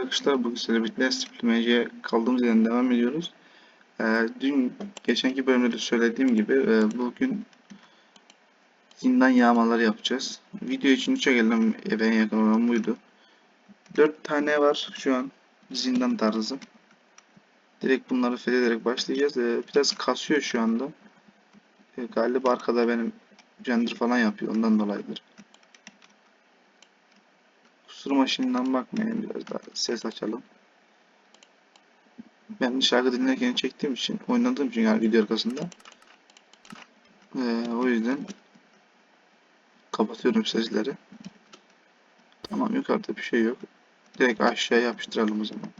arkadaşlar. Bugün size Stiplimenci'ye kaldığımız yerden devam ediyoruz. Ee, dün geçenki bölümde de söylediğim gibi e, bugün zindan yağmaları yapacağız. Video için çekelim eve en yakın olan buydu. 4 tane var şu an zindan tarzı. Direkt bunları fethederek başlayacağız. Ee, biraz kasıyor şu anda. Ee, galiba arkada benim render falan yapıyor ondan dolayıdır. Kusuruma şimdiden bakmayın biraz daha ses açalım. Ben şarkı dinlerken çektiğim için, oynadığım için yani video arkasında. Ee, o yüzden kapatıyorum sesleri. Tamam yukarıda bir şey yok. Direkt aşağıya yapıştıralım o zaman.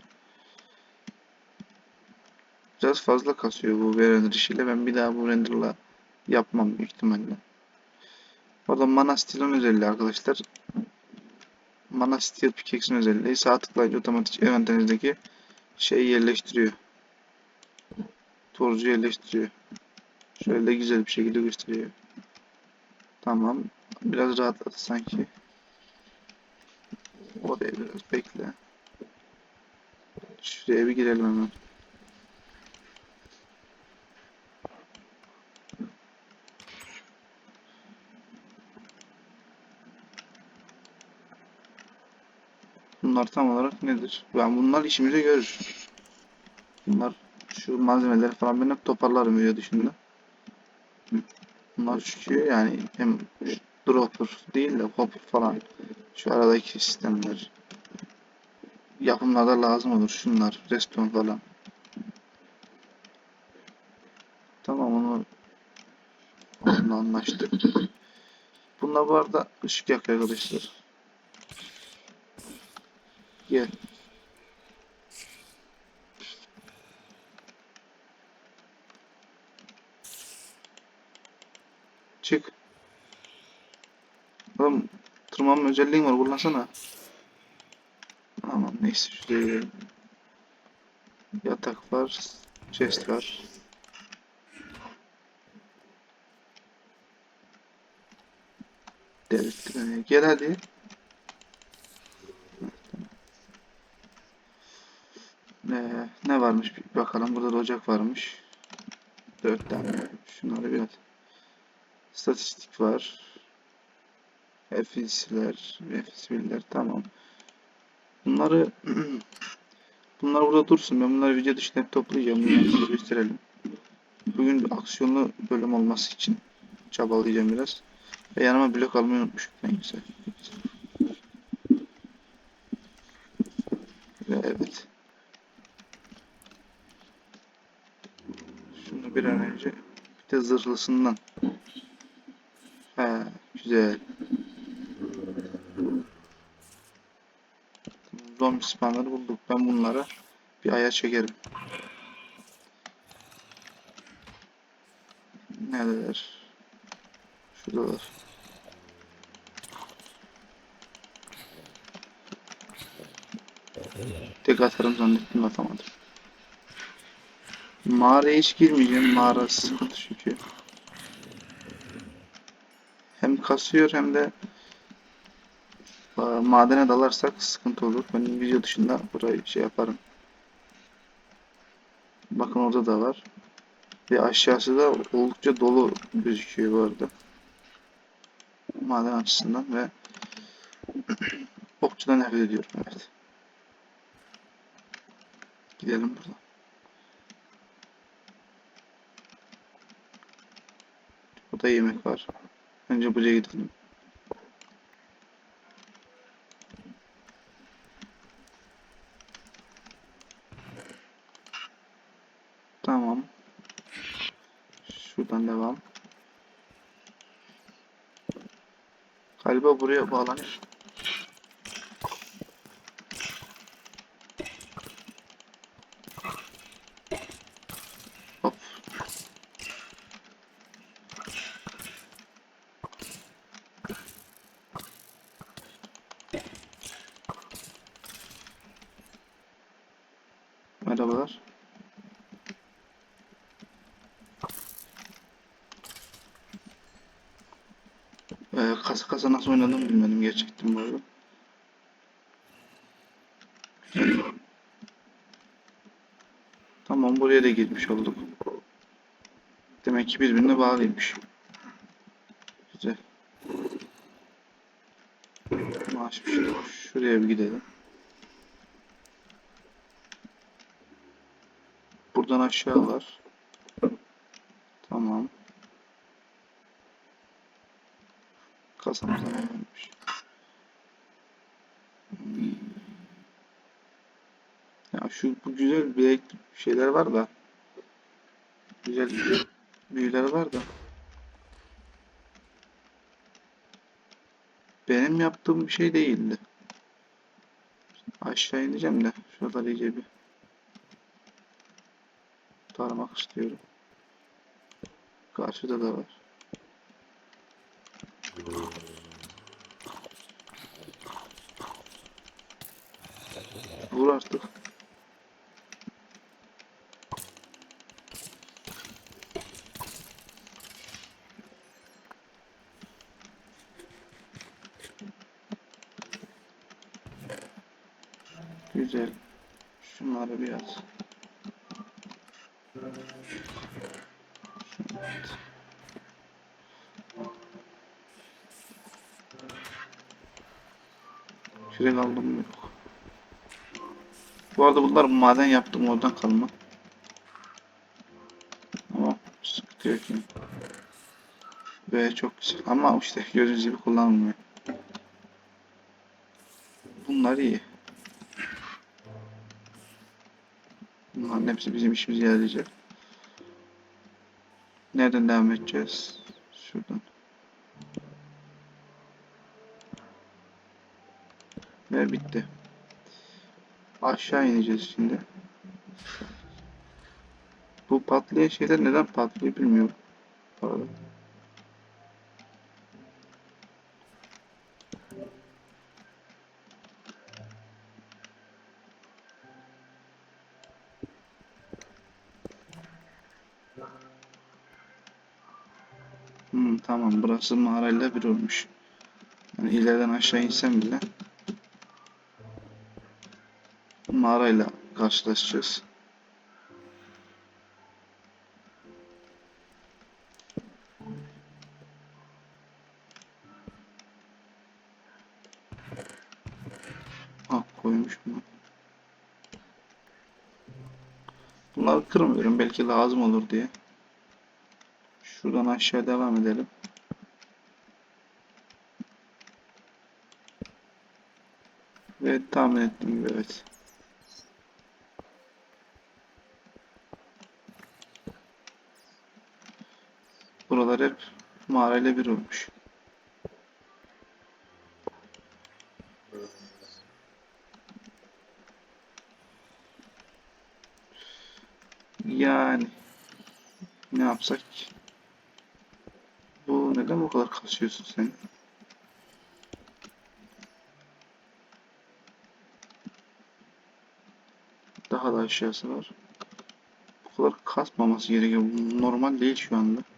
Biraz fazla kasıyor bu render işiyle. Ben bir daha bu renderla yapmam büyük ihtimalle. Orada mana stilin özelliği arkadaşlar. Mana Steel Pickaxe'in özelliği sağ tıklayınca otomatik envanterinizdeki şeyi yerleştiriyor. Torcu yerleştiriyor. Şöyle güzel bir şekilde gösteriyor. Tamam. Biraz rahatladı sanki. Oraya biraz bekle. Şuraya bir girelim hemen. Bunlar tam olarak nedir? Ben bunlar işimize görür. Bunlar şu malzemeleri falan ben hep toparlarım video dışında. Bunlar çıkıyor yani hem dropper değil de hopper falan. Şu aradaki sistemler. Yapımlarda lazım olur şunlar. Redstone falan. Tamam onu onunla anlaştık. Bunlar bu arada ışık yakıyor arkadaşlar. Gel. Çık. Oğlum tırmanma özelliğin var kullansana. Aman neyse şuraya yatak var, chest var. Delirtti beni. Gel hadi. Ne, ne varmış bir bakalım. Burada da ocak varmış. Dört tane. Şunları biraz. Statistik var. FS'ler, FS'ler tamam. Bunları bunlar burada dursun. Ben bunları video dışında hep toplayacağım. Bunları size gösterelim. Bugün bir aksiyonlu bölüm olması için çabalayacağım biraz. Ve yanıma blok almayı unutmuşum. Ne güzel. Ve evet. Önce bir de zırhlısından. He, güzel. Zombi spawnları bulduk. Ben bunlara bir aya çekerim. Neredeler? Şuradalar. Tek atarım zannettim atamadım. Mağaraya hiç girmeyeceğim. Mağara sıkıntı çünkü. Hem kasıyor hem de e, madene dalarsak sıkıntı olur. Ben video dışında burayı şey yaparım. Bakın orada da var. Ve aşağısı da oldukça dolu gözüküyor bu arada. Maden açısından ve okçudan nefret ediyorum evet. Gidelim buradan. Burada yemek var. Önce buraya gidelim. Tamam. Şuradan devam. Galiba buraya bağlanır. Hop. Merhabalar. Ee, kasa kasa nasıl oynadığımı bilmedim gerçekten bu arada. Tamam buraya da girmiş olduk. Demek ki birbirine bağlıymış. Güzel. Maaş bir şey. Şuraya bir gidelim. Buradan aşağı var. Tamam. Varmış? Hmm. Ya şu bu güzel bir şeyler var da. Güzel büyüler var da. Benim yaptığım bir şey değildi. Aşağı ineceğim de şuraları iyice bir taramak istiyorum. Karşıda da var. Vur artık. Güzel. Şunları biraz. Evet. Kürek aldım yok. Bu arada bunlar maden yaptım oradan kalma. Ama sıkıntı yok yine. Ve çok güzel. Ama işte gördüğünüz gibi kullanılmıyor. Bunlar iyi. Bunların hepsi bizim işimize yarayacak. Nereden devam edeceğiz? Şuradan. Ve bitti. Aşağı ineceğiz şimdi. Bu patlayan şeyler neden patlıyor bilmiyorum. Arada. Hmm, tamam burası mağarayla bir olmuş. Yani ileriden aşağı insem bile mağarayla karşılaşacağız. Ah koymuş mu? Bunları kırmıyorum belki lazım olur diye. Şuradan aşağı devam edelim. Ve tahmin ettiğim evet. Buralar hep mağarayla bir olmuş. Yani ne yapsak ki? Bu neden bu kadar kasıyorsun sen? Daha da aşağısı var. Bu kadar kasmaması gerekiyor. Normal değil şu anda.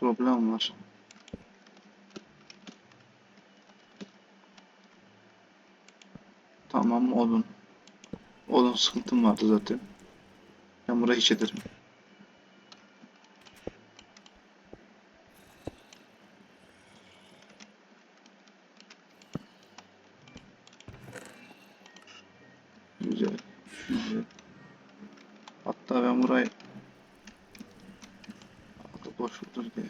Problem var. Tamam odun. Odun sıkıntım vardı zaten. Ben burayı hiç ederim. Güzel. Güzel. Hatta ben burayı Altı boş olur diye.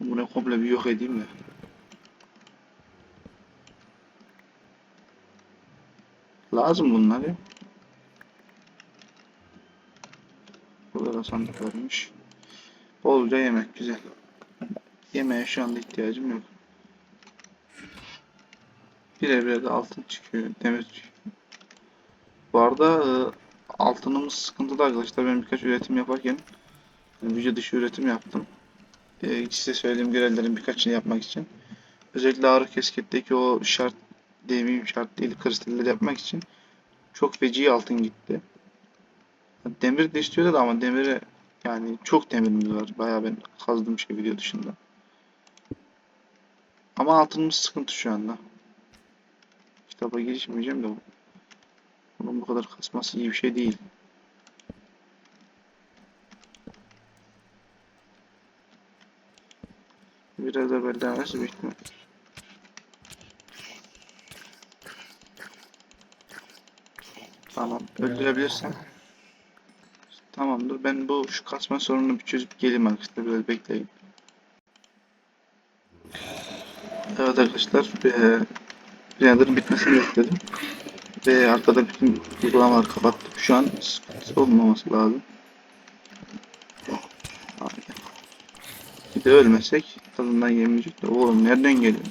Burayı komple bir yok edeyim de. Lazım bunlar ya. Burada da sandık varmış. Bolca yemek güzel. Yemeğe şu anda ihtiyacım yok. Birer birer de altın çıkıyor, demir çıkıyor. Bu arada e, altınımız sıkıntıda arkadaşlar. Ben birkaç üretim yaparken video dışı üretim yaptım. E, size söylediğim görevlerin birkaçını yapmak için. Özellikle ağrı kesketteki o şart demeyeyim şart değil kristalleri yapmak için çok feci altın gitti. Demir de istiyordu da ama demire yani çok demirimiz var. Bayağı ben kazdığım şey video dışında. Ama altınımız sıkıntı şu anda. kitaba girişmeyeceğim de bu- bunun bu kadar kasması iyi bir şey değil. Biraz da böyle denemesi büyük ihtimal. Tamam, öldürebilirsen. Tamamdır. Ben bu şu kasma sorununu bir çözüp geleyim arkadaşlar. Biraz bekleyin. Evet arkadaşlar, eee Render'ın bitmesini bekledim. Ve arkada bütün uygulamaları kapattım. Şu an sıkıntı olmaması lazım. Bir de ölmesek tadından yemeyecek de. Oğlum nereden geliyor?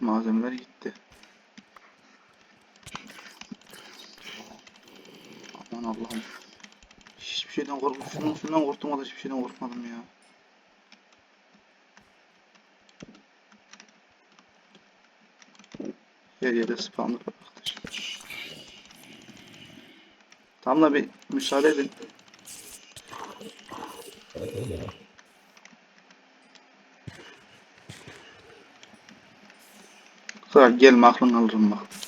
Malzemeler gitti. Aman Allah'ım. Hiçbir şeyden korkmadım. Şunun şundan korktum da hiçbir şeyden korkmadım ya. Her yerde spamlı arkadaşlar. Tam da bir müsaade edin. Kral gelme aklını alırım bak.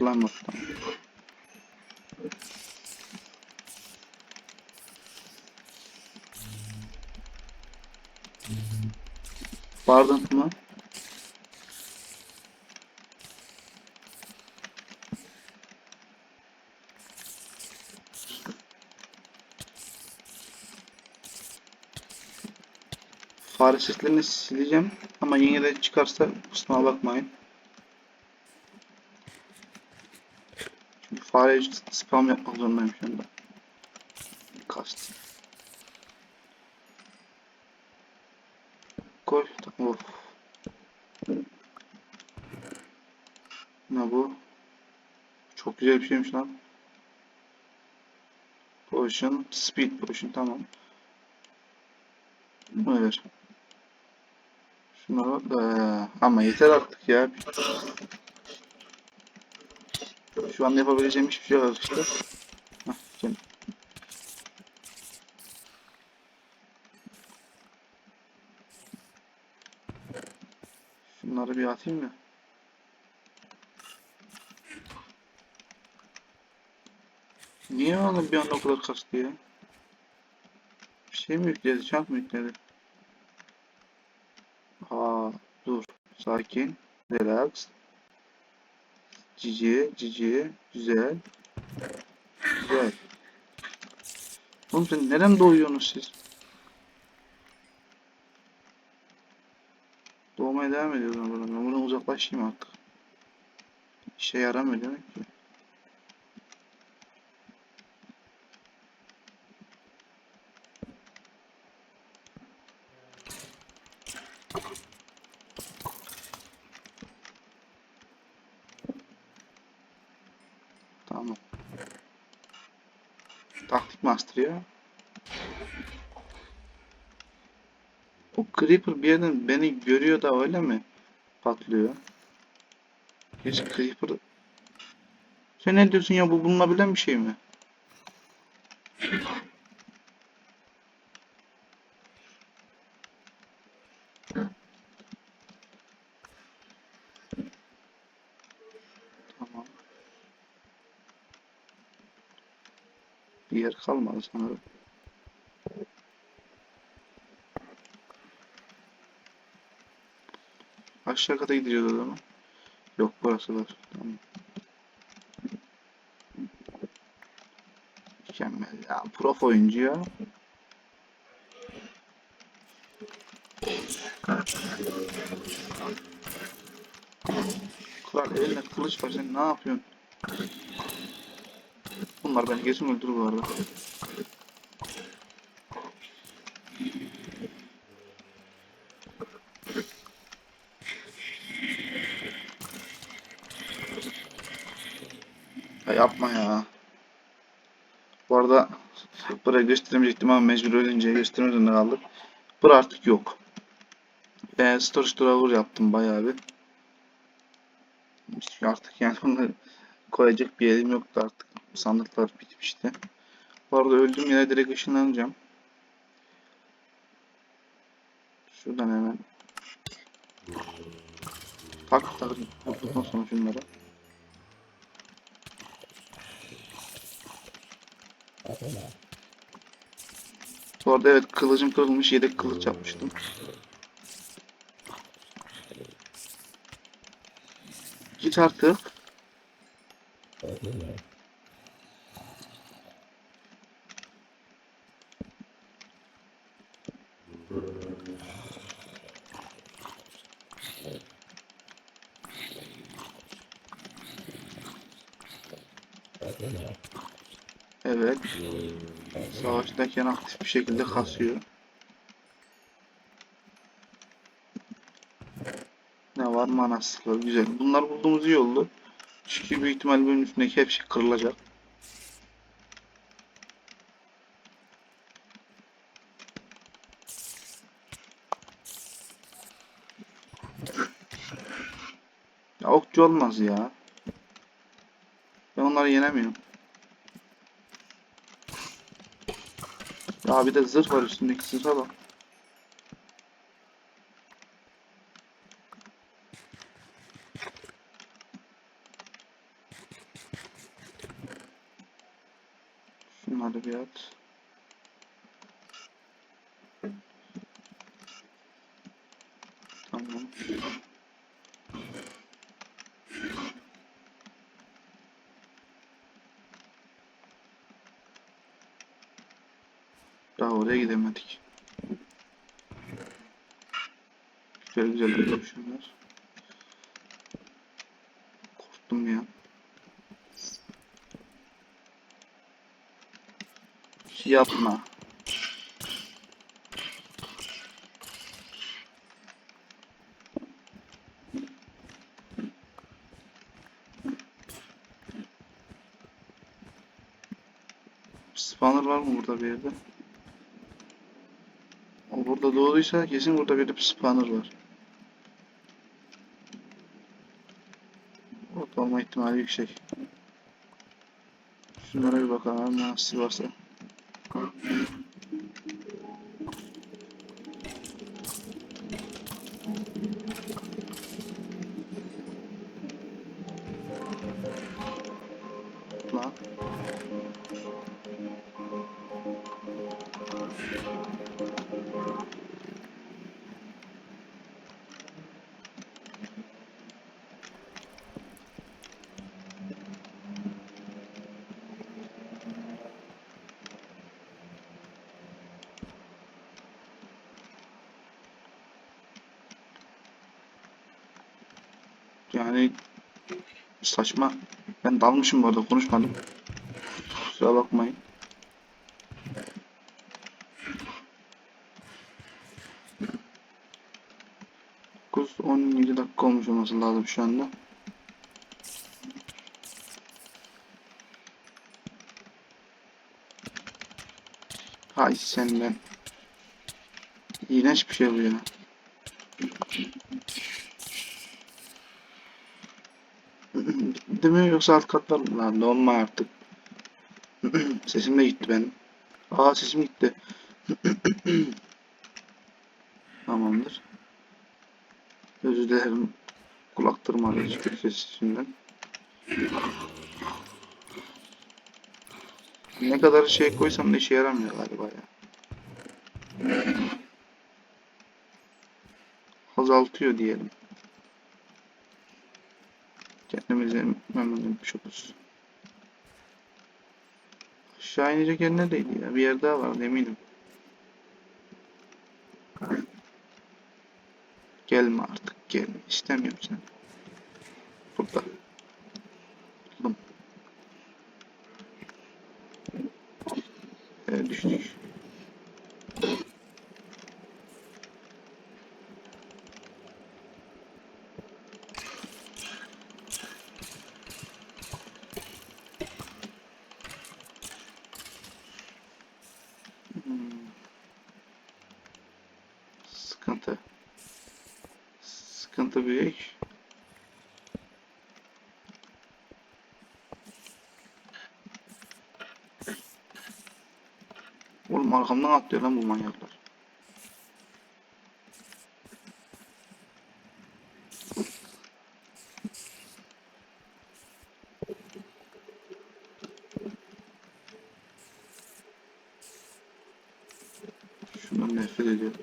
Bak. Pardon mı? Fare seslerini sileceğim ama yine de çıkarsa kusuruma bakmayın. Çünkü fare spam yapmak zorundayım şu anda. Kast. Tamam. Of. Ne bu? Çok güzel bir şeymiş lan. Potion, speed potion tamam. Bunu ver. Şuna bak. Ee, ama yeter artık ya. Şu an yapabileceğim hiçbir şey yok. Hah, gel. Şunları bir atayım mı? Niye oğlum bir anda o kadar kastı ya? Bir şey mi yükledi? Çank mı yükledi? Aa, dur. Sakin. Relax. Cici, cici. Güzel. Güzel. Oğlum sen nereden doğuyorsunuz siz? Doğmaya devam ediyoruz ama buradan. Ben buradan uzaklaşayım artık. İşe yaramıyor demek ki. Tamam. Taktik master ya. O Creeper bir yerden beni görüyor da öyle mi? Patlıyor. Hiç Creeper... Sen ne diyorsun ya bu bulunabilen bir şey mi? Kalmadı sanırım. Aşağı kata gideceğiz o zaman. Yok burasılar. Tamam. Mükemmel ya. Prof oyuncu ya. Kral elinde kılıç var sen ne yapıyorsun? Bunlar beni kesin öldürür. Ya yapma ya. Bu arada Burayı gösteremeyecektim ama mecbur ölünce göstermek zorunda kaldık. Bura artık yok. Ben storage drawer yaptım bayağı bir. Artık yani bunu koyacak bir yerim yoktu artık. Sandıklar bitmişti. Bu arada öldüğüm yere direkt ışınlanacağım. Şuradan hemen. Tak tak. Yaptıktan sonra şunları. Bu arada evet kılıcım kırılmış yedek kılıç yapmıştım. Git artık. Evet. Savaştayken aktif bir şekilde kasıyor. Ne var? Manastırlar. Güzel. Bunlar bulduğumuz iyi oldu. Çünkü büyük ihtimal bölüm üstündeki hepsi kırılacak. Ya okçu olmaz ya. Ben onları yenemiyorum. Ya bir de zırh var üstündeki zırha bak. Şunları bir at. Tamam. Daha oraya gidemedik. Güzel güzel şunlar. Korktum ya. Yapma. Spawner var mı burada bir yerde? Burada doğduysa kesin burada bir de spawner var. Orada olma ihtimali yüksek. Şunlara bir bakalım nasıl varsa. Saçma. Ben dalmışım bu arada konuşmadım. Kusura bakmayın. Dokuz, 17 dakika olmuş olması lazım şu anda. Hay senden. İğrenç bir şey bu ya. Bitti mi yoksa alt katlar mı? Lan donma artık. Sesim de gitti benim. Aa sesim gitti. Tamamdır. Özür dilerim. Kulak tırmalıyıcı kötü ses yüzünden. Ne kadar şey koysam da işe yaramıyor galiba ya. Azaltıyor diyelim. Kendimize memnun etmiş oluruz. Aşağı inecek yer neredeydi ya? Bir yer daha vardı eminim. Gelme artık gelme. İstemiyorum seni. Burada. Buldum. Ee, düştük. sıkıntı. Sıkıntı büyük. Oğlum arkamdan atlıyor lan bu manyaklar. Şundan nefret ediyorum.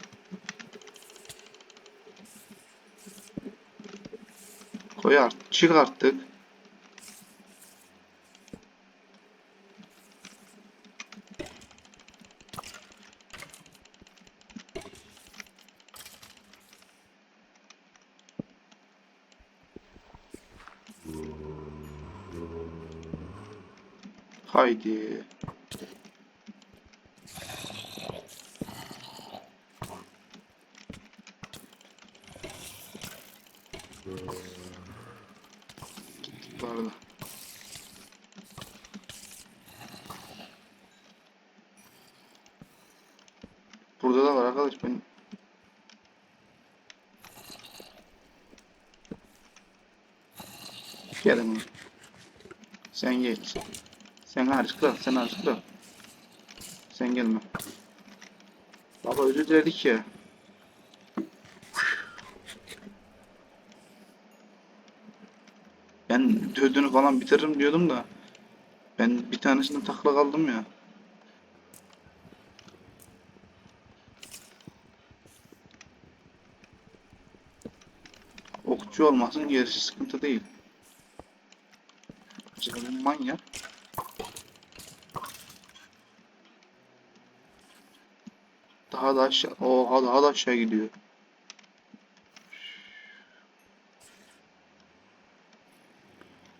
Koy artık. Çık artık. Haydi. Bu arada. Burada da var arkadaş ben. Gel hemen. Sen gel. Sen harçlıkla, sen harçlıkla. Sen gelme. Baba özür diledik ya. Ben dövdüğünü falan bitiririm diyordum da. Ben bir tanesinde takla kaldım ya. Okçu olmasın gerisi sıkıntı değil. Canım manyak. Daha da aşağı. Oha daha da aşağı gidiyor.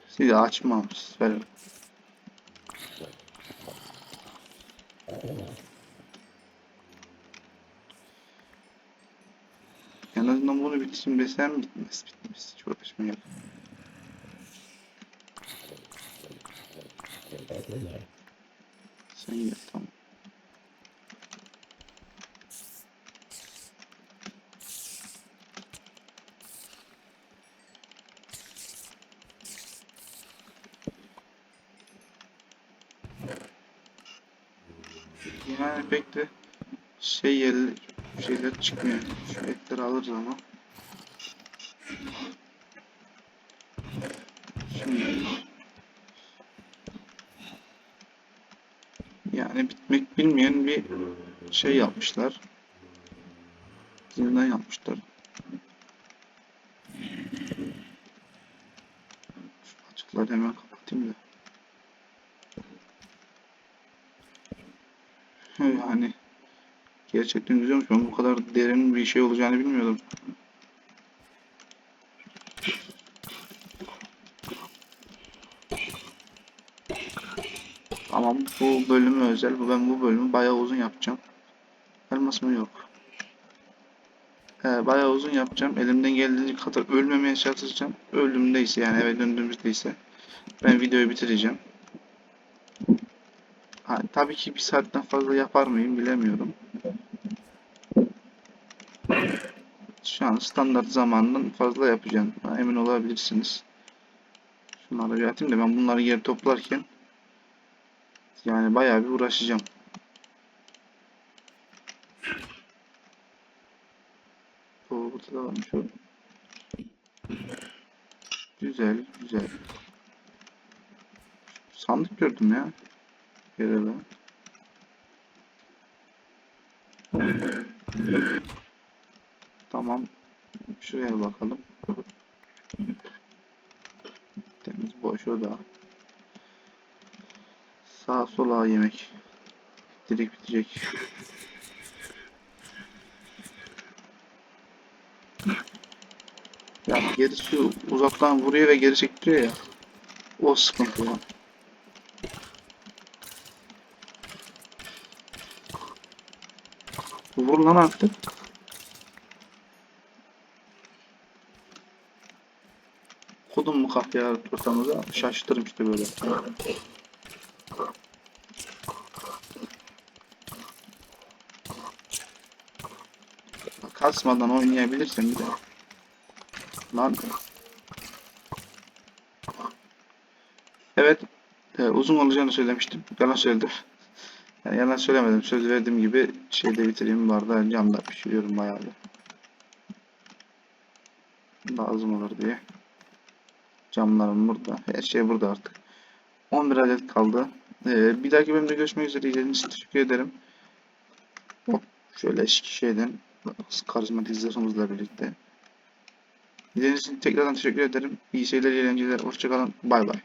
Sizi açmam. Verin. En azından bunu bitsin desem bitmez bitmez. Hiç uğraşmayalım. Sen tamam. Yani pek de şey yerli şeyler çıkmıyor. Şu etleri alırız ama. Şimdi yani bilmeyen bir şey yapmışlar. Zindan yapmışlar. Şu açıkları hemen kapatayım da. Yani gerçekten güzelmiş. Ben bu kadar derin bir şey olacağını bilmiyordum. Tamam bu bölümü özel. Ben bu bölümü bayağı uzun yapacağım. Elmas mı yok? He, bayağı uzun yapacağım. Elimden geldiğince kadar ölmemeye çalışacağım. Öldüğümdeyse yani eve döndüğümüzdeyse ben videoyu bitireceğim. Ha, tabii ki bir saatten fazla yapar mıyım bilemiyorum. Şu an standart zamandan fazla yapacağım. Ha, Emin olabilirsiniz. Şunları bir atayım da ben bunları geri toplarken yani bayağı bir uğraşacağım. Oo, burada da varmış o. Güzel, güzel. Sandık gördüm ya. Yere ben. Tamam. Şuraya bakalım. Temiz boş o da. Sağ sola yemek. Direkt bitecek. Ya gerisi uzaktan vuruyor ve geri çektiriyor ya. O sıkıntı var. Vur lan artık. Kodum mu kahya ortamıza şaştırırım işte böyle. Kasmadan oynayabilirsen bir de. Lan. Evet. e, uzun olacağını söylemiştim. Yalan söyledim. Yani yalan söylemedim. Söz verdiğim gibi şeyde bitireyim. Arada camda pişiriyorum bayağı bir. Lazım olur diye. Camlarım burada. Her şey burada artık. 11 adet kaldı. Ee, bir dahaki bölümde görüşmek üzere. İzlediğiniz için teşekkür ederim. Hop, şöyle şeyden karizmatik zırhımızla birlikte. İzlediğiniz için tekrardan teşekkür ederim. İyi seyirler, eğlenceler. Hoşçakalın. Bay bay.